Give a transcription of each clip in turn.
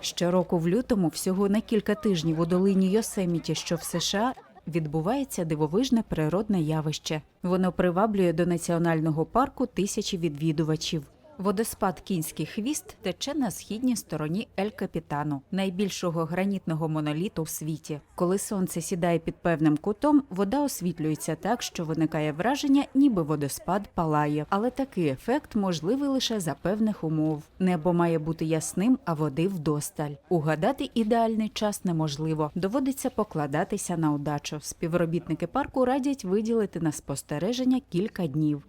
Щороку в лютому, всього на кілька тижнів у долині Йосеміті, що в США, відбувається дивовижне природне явище. Воно приваблює до національного парку тисячі відвідувачів. Водоспад Кінський хвіст тече на східній стороні Ель Капітану, найбільшого гранітного моноліту в світі. Коли сонце сідає під певним кутом, вода освітлюється так, що виникає враження, ніби водоспад палає. Але такий ефект можливий лише за певних умов. Небо має бути ясним, а води вдосталь. Угадати ідеальний час неможливо. Доводиться покладатися на удачу. Співробітники парку радять виділити на спостереження кілька днів.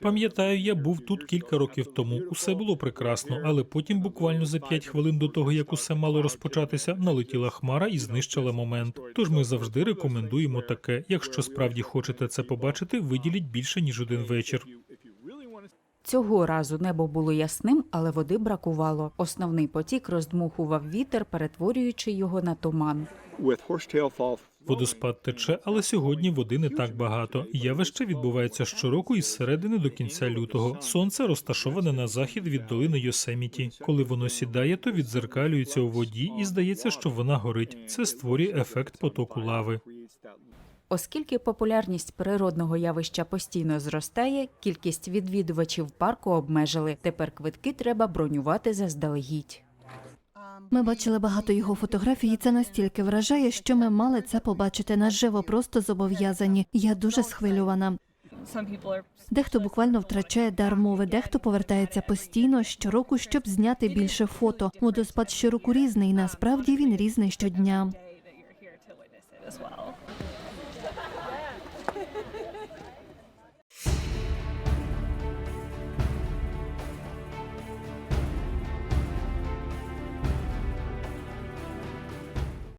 Пам'ятаю, я був тут кілька років тому. Усе було прекрасно, але потім, буквально за п'ять хвилин до того, як усе мало розпочатися, налетіла хмара і знищила момент. Тож ми завжди рекомендуємо таке. Якщо справді хочете це побачити, виділіть більше ніж один вечір. Цього разу небо було ясним, але води бракувало. Основний потік роздмухував вітер, перетворюючи його на туман. Водоспад тече, але сьогодні води не так багато. Явище відбувається щороку із середини до кінця лютого. Сонце розташоване на захід від долини Йосеміті. Коли воно сідає, то відзеркалюється у воді, і здається, що вона горить. Це створює ефект потоку лави. Оскільки популярність природного явища постійно зростає, кількість відвідувачів парку обмежили. Тепер квитки треба бронювати заздалегідь. Ми бачили багато його фотографій, і це настільки вражає, що ми мали це побачити наживо, просто зобов'язані. Я дуже схвильована. Дехто буквально втрачає дар мови, дехто повертається постійно щороку, щоб зняти більше фото. Водоспад щороку різний. Насправді він різний щодня.